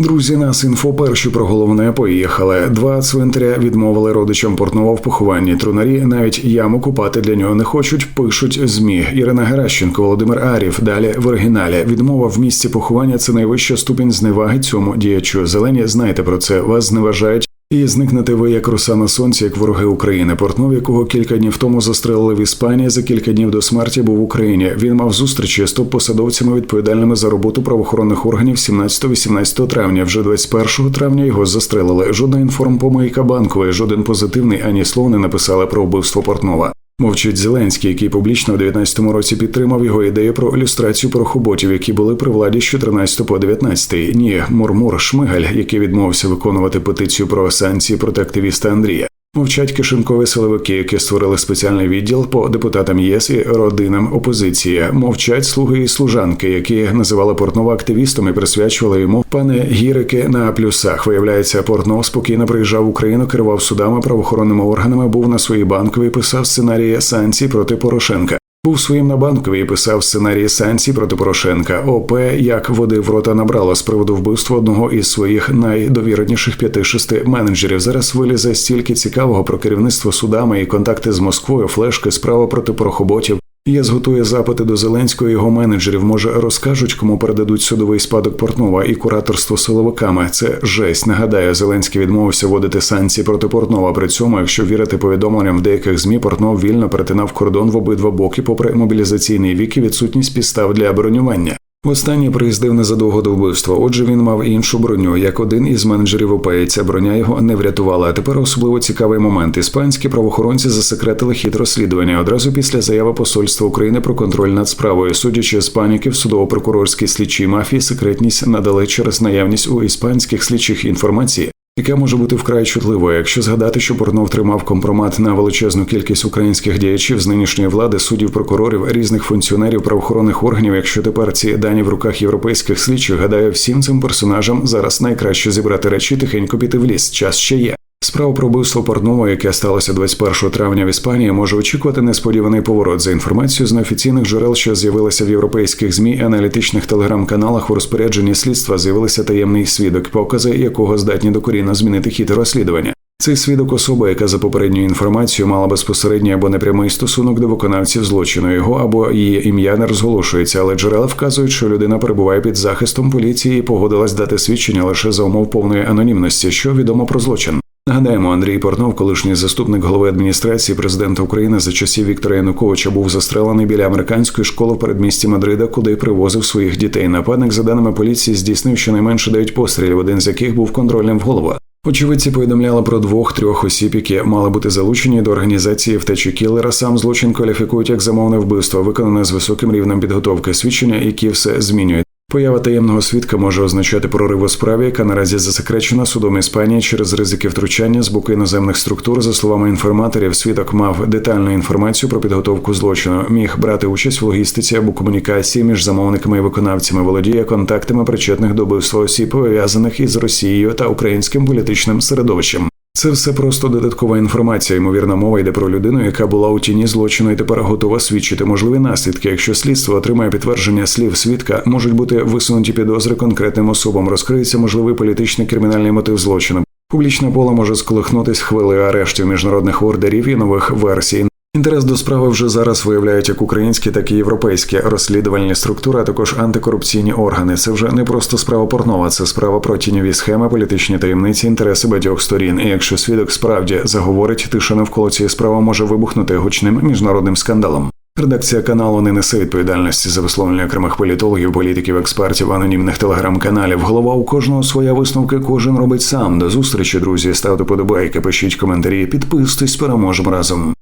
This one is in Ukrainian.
Друзі, нас інфо перші про головне поїхали. Два цвинтаря відмовили родичам Портнова в похованні. Трунарі навіть яму купати для нього не хочуть. Пишуть змі. Ірина Геращенко, Володимир Арів. Далі в оригіналі відмова в місці поховання це найвища ступінь зневаги цьому діячу. Зелені знаєте про це. Вас зневажають. І зникнете ви як роса на сонці, як вороги України. Портнов, якого кілька днів тому застрелили в Іспанії, за кілька днів до смерті був в Україні. Він мав зустрічі з топ-посадовцями, відповідальними за роботу правоохоронних органів 17-18 травня. Вже 21 травня його застрелили. Жодна інформпомийка банкової, жоден позитивний ані слов не написали про вбивство Портнова. Мовчить Зеленський, який публічно у 19-му році підтримав його ідею про ілюстрацію порохоботів, які були при владі з 14 по 19. Ні, Мурмур Шмигаль, який відмовився виконувати петицію про санкції проти активіста Андрія. Мовчать кишенкові силовики, які створили спеціальний відділ по депутатам ЄС і родинам опозиції. Мовчать слуги і служанки, які називали Портнова активістом і присвячували йому пане гірики на плюсах. Виявляється, Портнов спокійно приїжджав в Україну, керував судами, правоохоронними органами, був на своїй банковій, писав сценарії санкцій проти Порошенка. Був своїм на банковій писав сценарії санкцій проти Порошенка. ОП як води в рота набрало з приводу вбивства одного із своїх найдовірніших п'яти-шести менеджерів. Зараз вилізе стільки цікавого про керівництво судами і контакти з Москвою, флешки, справа проти порохоботів. Я зготує запити до Зеленського його менеджерів. Може розкажуть, кому передадуть судовий спадок Портнова і кураторство силовиками. Це жесть. Нагадаю, Зеленський відмовився вводити санкції проти Портнова. При цьому, якщо вірити повідомленням в деяких змі, Портнов вільно перетинав кордон в обидва боки, попри мобілізаційний вік і відсутність підстав для бронювання. Востаннє приїздив незадовго до вбивства. Отже, він мав іншу броню. Як один із менеджерів ОП, ця броня його не врятувала. А тепер особливо цікавий момент. Іспанські правоохоронці засекретили хід розслідування одразу після заяви посольства України про контроль над справою. Судячи з паніки в судово-прокурорській слідчій мафії, секретність надали через наявність у іспанських слідчих інформації яка може бути вкрай чутливою, якщо згадати, що Порнов тримав компромат на величезну кількість українських діячів з нинішньої влади, суддів, прокурорів, різних функціонерів правоохоронних органів. Якщо тепер ці дані в руках європейських слідчих, гадаю, всім цим персонажам зараз найкраще зібрати речі, тихенько піти в ліс. Час ще є. Справа про вбивство Портнова, яке сталося 21 травня в Іспанії, може очікувати несподіваний поворот за інформацією з неофіційних джерел, що з'явилися в європейських змі і аналітичних телеграм-каналах у розпорядженні слідства. З'явилися таємний свідок, покази якого здатні докорінно змінити хід розслідування. Цей свідок особа, яка за попередньою інформацією мала безпосередній або непрямий стосунок до виконавців злочину його або її ім'я не розголошується, але джерела вказують, що людина перебуває під захистом поліції і погодилась дати свідчення лише за умов повної анонімності, що відомо про злочин. Нагадаємо, Андрій Портнов, колишній заступник голови адміністрації президента України за часів Віктора Януковича, був застрелений біля американської школи в передмісті Мадрида, куди привозив своїх дітей. Нападник, за даними поліції, здійснив щонайменше дев'ять пострілів, один з яких був контрольним в голову. Очевидці повідомляли про двох-трьох осіб, які мали бути залучені до організації втечі кілера. Сам злочин кваліфікують як замовне вбивство, виконане з високим рівнем підготовки свідчення, які все змінюють. Поява таємного свідка може означати прорив у справі, яка наразі засекречена судом Іспанії через ризики втручання з боку іноземних структур. За словами інформаторів, свідок мав детальну інформацію про підготовку злочину, міг брати участь в логістиці або комунікації між замовниками і виконавцями, володіє контактами причетних до вбивства осіб, пов'язаних із Росією та українським політичним середовищем. Це все просто додаткова інформація. Ймовірна мова йде про людину, яка була у тіні злочину і тепер готова свідчити можливі наслідки. Якщо слідство отримає підтвердження слів свідка, можуть бути висунуті підозри конкретним особам. Розкриється можливий політичний кримінальний мотив злочину. Публічне поле може сколихнутись хвилею арештів міжнародних ордерів і нових версій. Інтерес до справи вже зараз виявляють як українські, так і європейські розслідувальні структури, а також антикорупційні органи. Це вже не просто справа Порнова, це справа про тіньові схеми, політичні таємниці, інтереси багатьох сторін. І якщо свідок справді заговорить, тиша навколо цієї справи може вибухнути гучним міжнародним скандалом. Редакція каналу не несе відповідальності за висловлення окремих політологів, політиків, експертів, анонімних телеграм-каналів. Голова у кожного своя висновки, кожен робить сам. До зустрічі, друзі. Ставте подобайки, пишіть коментарі, підписуйтесь, переможемо разом.